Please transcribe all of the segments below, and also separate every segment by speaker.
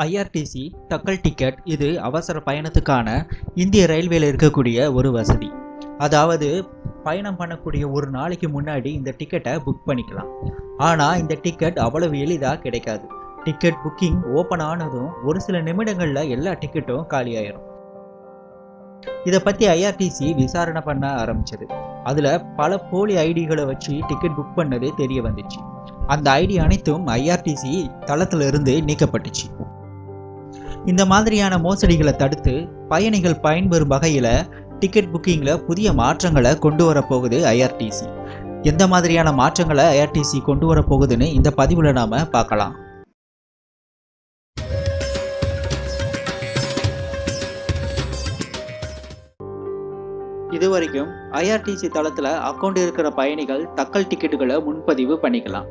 Speaker 1: IRTC Tatkal ticket இது அவசர பயணத்துக்கான இந்திய ரயில்வேல இருக்கக்கூடிய ஒரு வசதி. அதாவது பயணம் பண்ணக்கூடிய ஒரு நாளைக்கு முன்னாடி இந்த டிக்கெட்டை புக் பண்ணிக்கலாம். ஆனால் இந்த டிக்கெட் அவ்வளவு எளிதாக கிடைக்காது. டிக்கெட் புக்கிங் ஓப்பன் ஆனதும் ஒரு சில நிமிடங்களில் எல்லா டிக்கெட்டும் காலியாயிரும். இதை பற்றி ஐஆர்டிசி விசாரணை பண்ண ஆரம்பிச்சது. அதில் பல போலி ஐடிகளை வச்சு டிக்கெட் புக் பண்ணது தெரிய வந்துச்சு. அந்த ஐடி அனைத்தும் ஐஆர்டிசி தளத்திலிருந்து நீக்கப்பட்டுச்சு. இந்த மாதிரியான மோசடிகளை தடுத்து பயணிகள் பயன்பெறும் வகையில் டிக்கெட் புக்கிங்கில் புதிய மாற்றங்களை கொண்டு வரப்போகுது ஐஆர்டிசி எந்த மாதிரியான மாற்றங்களை ஐஆர்டிசி கொண்டு வரப்போகுதுன்னு இந்த பதிவில் நாம் பார்க்கலாம். இது வரைக்கும் ஐஆர்டிசி தளத்தில் அக்கௌண்ட் இருக்கிற பயணிகள் தக்கல் டிக்கெட்டுகளை முன்பதிவு பண்ணிக்கலாம்.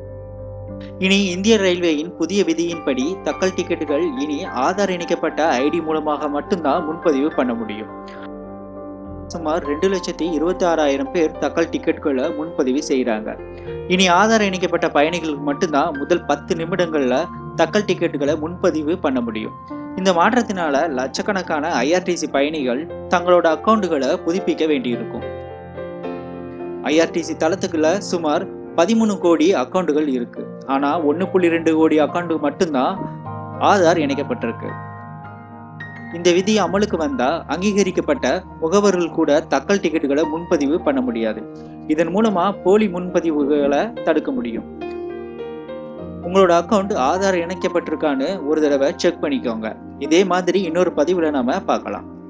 Speaker 1: இனி இந்திய ரயில்வேயின் புதிய விதியின்படி தக்கல் டிக்கெட்டுகள் இனி ஆதார் இணைக்கப்பட்ட ஐடி மூலமாக மட்டும்தான் முன்பதிவு பண்ண முடியும். சுமார் ரெண்டு லட்சத்தி இருபத்தி ஆறாயிரம் பேர் தக்கல் டிக்கெட்டுகளை முன்பதிவு செய்கிறாங்க இனி ஆதார் இணைக்கப்பட்ட பயணிகளுக்கு மட்டும்தான் முதல் பத்து நிமிடங்களில் தக்கல் டிக்கெட்டுகளை முன்பதிவு பண்ண முடியும். இந்த மாற்றத்தினால லட்சக்கணக்கான ஐஆர்டிசி பயணிகள் தங்களோட அக்கௌண்ட்டுகளை புதுப்பிக்க வேண்டியிருக்கும். ஐஆர்டிசி தளத்துக்குள்ள சுமார் பதிமூணு கோடி அக்கௌண்ட்டுகள் இருக்குது ஆனால் ஒன்று புள்ளி ரெண்டு கோடி அக்கௌண்ட் மட்டும்தான் ஆதார் இணைக்கப்பட்டிருக்கு. இந்த விதி அமலுக்கு வந்தால் அங்கீகரிக்கப்பட்ட முகவர்கள் கூட தக்கல் டிக்கெட்டுகளை முன்பதிவு பண்ண முடியாது. இதன் மூலமாக போலி முன்பதிவுகளை தடுக்க முடியும். உங்களோட அக்கௌண்ட் ஆதார் இணைக்கப்பட்டிருக்கான்னு ஒரு தடவை செக் பண்ணிக்கோங்க. இதே மாதிரி இன்னொரு பதிவில் நம்ம பார்க்கலாம்.